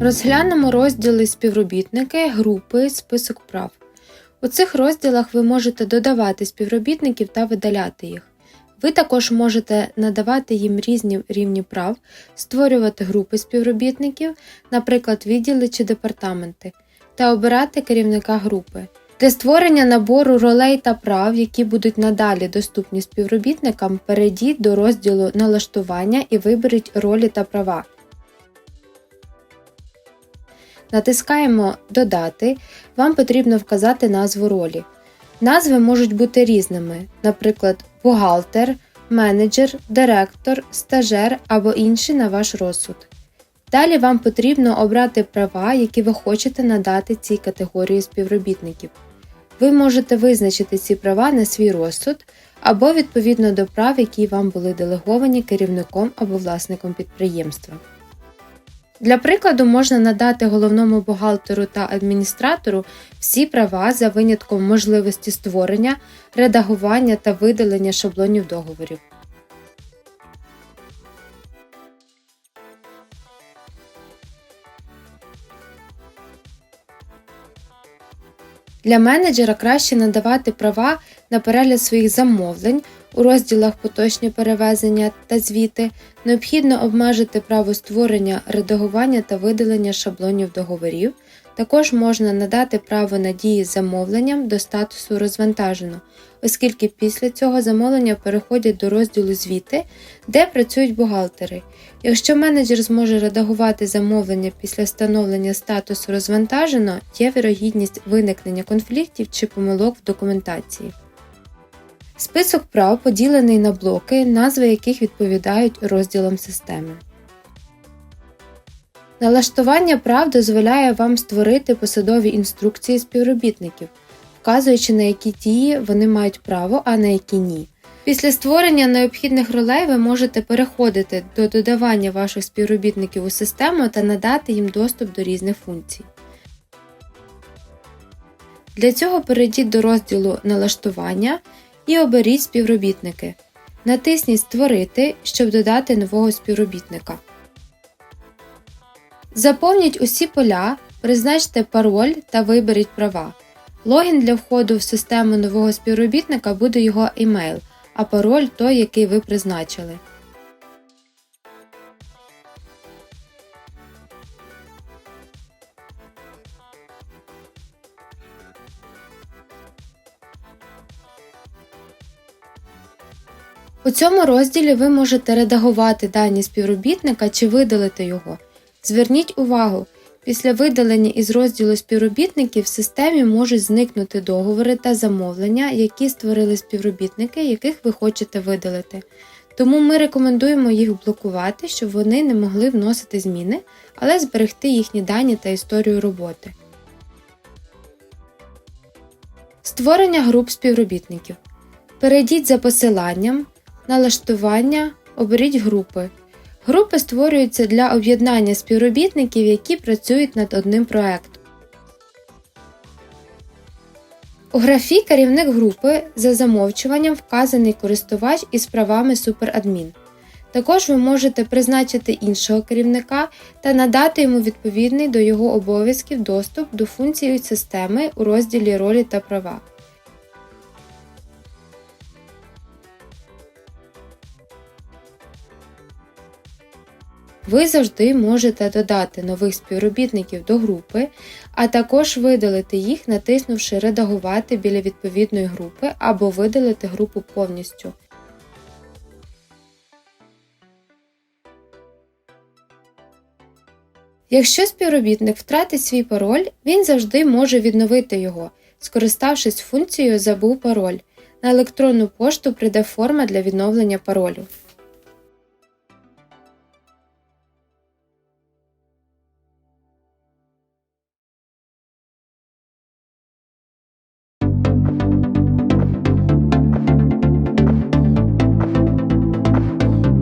Розглянемо розділи співробітники, групи, список прав. У цих розділах ви можете додавати співробітників та видаляти їх. Ви також можете надавати їм різні рівні прав, створювати групи співробітників, наприклад, відділи чи департаменти, та обирати керівника групи. Для створення набору ролей та прав, які будуть надалі доступні співробітникам, перейдіть до розділу Налаштування і виберіть ролі та права. Натискаємо Додати. Вам потрібно вказати назву ролі. Назви можуть бути різними, наприклад, бухгалтер, менеджер, директор, стажер або інші на ваш розсуд. Далі вам потрібно обрати права, які ви хочете надати цій категорії співробітників. Ви можете визначити ці права на свій розсуд або відповідно до прав, які вам були делеговані керівником або власником підприємства. Для прикладу можна надати головному бухгалтеру та адміністратору всі права за винятком можливості створення, редагування та видалення шаблонів договорів. Для менеджера краще надавати права на перегляд своїх замовлень у розділах поточні перевезення та звіти. Необхідно обмежити право створення, редагування та видалення шаблонів договорів. Також можна надати право на дії замовленням до статусу розвантажено, оскільки після цього замовлення переходять до розділу звіти, де працюють бухгалтери. Якщо менеджер зможе редагувати замовлення після встановлення статусу розвантажено, є вірогідність виникнення конфліктів чи помилок в документації. Список прав поділений на блоки, назви яких відповідають розділам системи. Налаштування прав дозволяє вам створити посадові інструкції співробітників, вказуючи на які дії вони мають право, а на які ні. Після створення необхідних ролей ви можете переходити до додавання ваших співробітників у систему та надати їм доступ до різних функцій. Для цього перейдіть до розділу Налаштування і оберіть співробітники. Натисніть Створити, щоб додати нового співробітника. Заповніть усі поля, призначте пароль та виберіть права. Логін для входу в систему нового співробітника буде його емейл, а пароль той, який ви призначили. У цьому розділі ви можете редагувати дані співробітника чи видалити його. Зверніть увагу, після видалення із розділу співробітників в системі можуть зникнути договори та замовлення, які створили співробітники, яких ви хочете видалити. Тому ми рекомендуємо їх блокувати, щоб вони не могли вносити зміни, але зберегти їхні дані та історію роботи. Створення груп співробітників. Перейдіть за посиланням, налаштування, оберіть групи. Групи створюються для об'єднання співробітників, які працюють над одним проектом. У графі керівник групи за замовчуванням вказаний користувач із правами суперадмін. Також ви можете призначити іншого керівника та надати йому відповідний до його обов'язків доступ до функцій системи у розділі Ролі та права. Ви завжди можете додати нових співробітників до групи, а також видалити їх, натиснувши Редагувати біля відповідної групи або видалити групу повністю. Якщо співробітник втратить свій пароль, він завжди може відновити його, скориставшись функцією Забув пароль. На електронну пошту прийде форма для відновлення паролю.